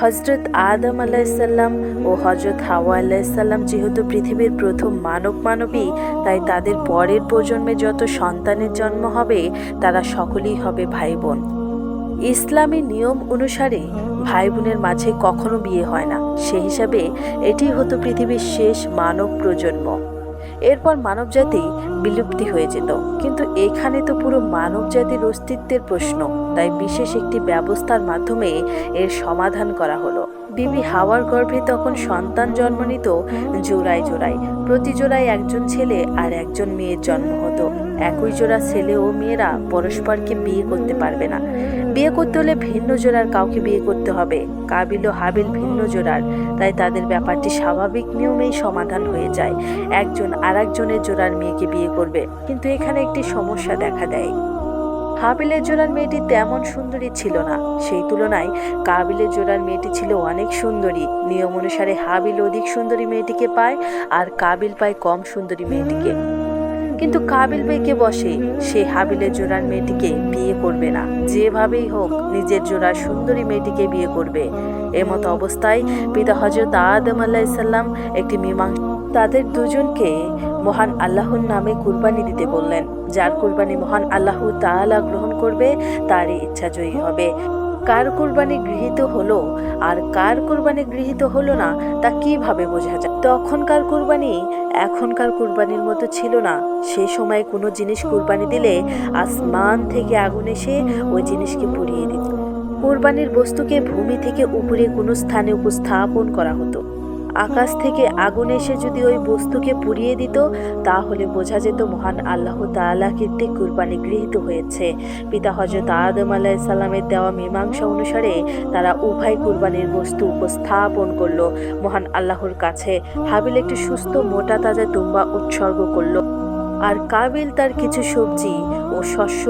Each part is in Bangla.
হজরত আদম আলাইসাল্লাম ও হজরত হাওয়া আলাইসাল্লাম যেহেতু পৃথিবীর প্রথম মানব মানবী, তাই তাদের পরের প্রজন্মে যত সন্তানের জন্ম হবে, তারা সকলেই হবে ভাই বোন ইসলামী নিয়ম অনুসারে ভাই বোনের মাঝে কখনো বিয়ে হয় না। সে হিসাবে এটি হতো পৃথিবীর শেষ মানব প্রজন্ম। এরপর মানবজাতি বিলুপ্তি হয়ে যেত। কিন্তু এখানে তো পুরো মানবজাতির অস্তিত্বের প্রশ্ন। তাই বিশেষ একটি ব্যবস্থার মাধ্যমে এর সমাধান করা হলো। বিবি হাওয়ার গর্ভে তখন সন্তান জন্ম নিত জোড়ায় জোড়ায়। প্রতি জোড়ায় একজন ছেলে আর একজন মেয়ের জন্ম হতো। একই জোড়া ছেলে ও মেয়েরা পরস্পরকে বিয়ে করতে পারবে না। বিয়ে করতে হলে ভিন্ন জোড়ার কাউকে বিয়ে করতে হবে। কাবিল ও হাবিল ভিন্ন জোড়ার। তাই তাদের ব্যাপারটি স্বাভাবিক নিয়মেই সমাধান হয়ে যায়। একজন আর একজনের জোড়ার মেয়েকে বিয়ে করবে। কিন্তু এখানে একটি সমস্যা দেখা দেয়। হাবিলের জোড়ার মেয়েটি তেমন সুন্দরী ছিল না। সেই তুলনায় কাবিলের জোড়ার মেয়েটি ছিল অনেক সুন্দরী। নিয়ম অনুসারে হাবিল অধিক সুন্দরী মেয়েটিকে পায় আর কাবিল পায় কম সুন্দরী মেয়েটিকে। কিন্তু কাবিল বেঁকে বসে, সে হাবিলের জোড়ার মেয়েটিকে বিয়ে করবে না। যেভাবেই হোক, নিজের জোড়ার সুন্দরী মেয়েটিকে বিয়ে করবে। এমতো অবস্থায় পিতা হজরত আদম আল্লাহ ইসাল্লাম একটি মীমাংসা তাদের দুজনকে মহান আল্লাহর নামে কুরবানি দিতে বললেন। যার কুরবানি মহান আল্লাহ তাআলা গ্রহণ করবে, তারই ইচ্ছা জয়ী হবে। কার কোরবানি গৃহীত হলো আর কার কোরবানি গৃহীত হলো না, তা কীভাবে বোঝা যায়? তখনকার কোরবানি এখনকার কোরবানির মতো ছিল না। সে সময় কোনো জিনিস কোরবানি দিলে আসমান থেকে আগুন এসে ওই জিনিসকে পুড়িয়ে দিত। কোরবানির বস্তুকে ভূমি থেকে উপরে কোনো স্থানে উপস্থাপন করা হতো। আকাশ থেকে আগুন এসে যদি ওই বস্তুকে পুড়িয়ে দিত, তাহলে বোঝা যেত মহান আল্লাহ তাআলা কর্তৃক কুরবানি গৃহীত হয়েছে। পিতা হজরত আদম আলাইসাল্লামের দেওয়া মীমাংসা অনুসারে তারা উভয় কুরবানির বস্তু উপস্থাপন করল। মহান আল্লাহর কাছে হাবিল একটি সুস্থ মোটা তাজা দুম্বা উৎসর্গ করল। আর কাবিল তার কিছু সবজি ও শস্য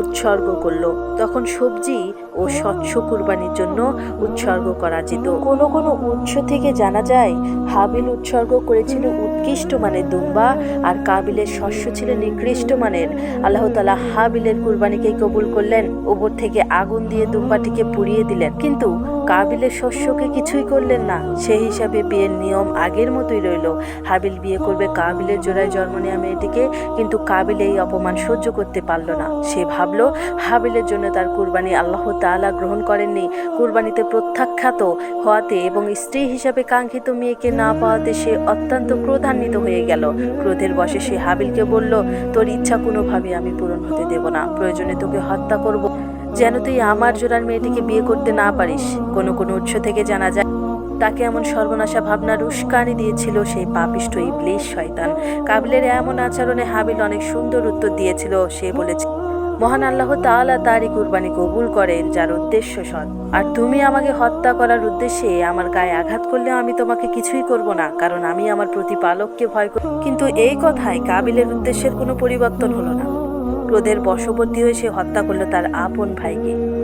উৎসর্গ করল। তখন সবজি ও শস্য কুরবানির জন্য উৎসর্গ করা যেত। কোনো কোনো উৎস থেকে জানা যায়, হাবিল উৎসর্গ করেছিল উৎকৃষ্ট মানের দুম্বা আর কাবিলের শস্য ছিল নিকৃষ্ট মানের। আল্লাহ তালা হাবিলের কুরবানিকে কবুল করলেন, ওপর থেকে আগুন দিয়ে দুম্বাটিকে পুড়িয়ে দিলেন। কিন্তু কাবিলের শস্যকে কিছুই করলেন না। সেই হিসাবে বিয়ের নিয়ম আগের মতোই রইল। হাবিল বিয়ে করবে কাবিলের জোড়ায় জন্ম নেওয়া মেয়েটিকে, কিন্তু কাবিল এই অপমান সহ্য করতে পারল না। সে ভাবলো, হাবিলের জন্য তার কুরবানি আল্লাহ তাআলা গ্রহণ করেননি। কুরবানিতে প্রত্যাখ্যাত হওয়াতে এবং স্ত্রী হিসাবে কাঙ্ক্ষিত মেয়েকে না পাওয়াতে সে অত্যন্ত ক্রোধান্বিত হয়ে গেল। ক্রোধের বশে সে হাবিলকে বলল, তোর ইচ্ছা কোনোভাবে আমি পূরণ হতে দেব না। প্রয়োজনে তোকে হত্যা করব। যেন তুই আমার জোড়ার মেয়েটিকে বিয়ে করতে না পারিস। কোনো কোনো উৎস থেকে জানা যায় তাকে এমন সর্বনাশা ভাবনার উস্কানি দিয়েছিল সেই পাপিষ্ট ইবলিশ শয়তান। কাবিলের এমন আচরণে হাবিল অনেক সুন্দর উত্তর দিয়েছিল, সে বলেছে, মহান আল্লাহ তাআলা তারই কুরবানি কবুল করেন, যার উদ্দেশ্য সৎ। আর তুমি আমাকে হত্যা করার উদ্দেশ্যে আমার গায়ে আঘাত করলে আমি তোমাকে কিছুই করব না, কারণ আমি আমার প্রতিপালককে ভয় করি। কিন্তু এই কথায় কাবিলের উদ্দেশ্যের কোনো পরিবর্তন হলো না। ক্রোধের বশবর্তী হয়ে সে হত্যা করল তার আপন ভাইকে।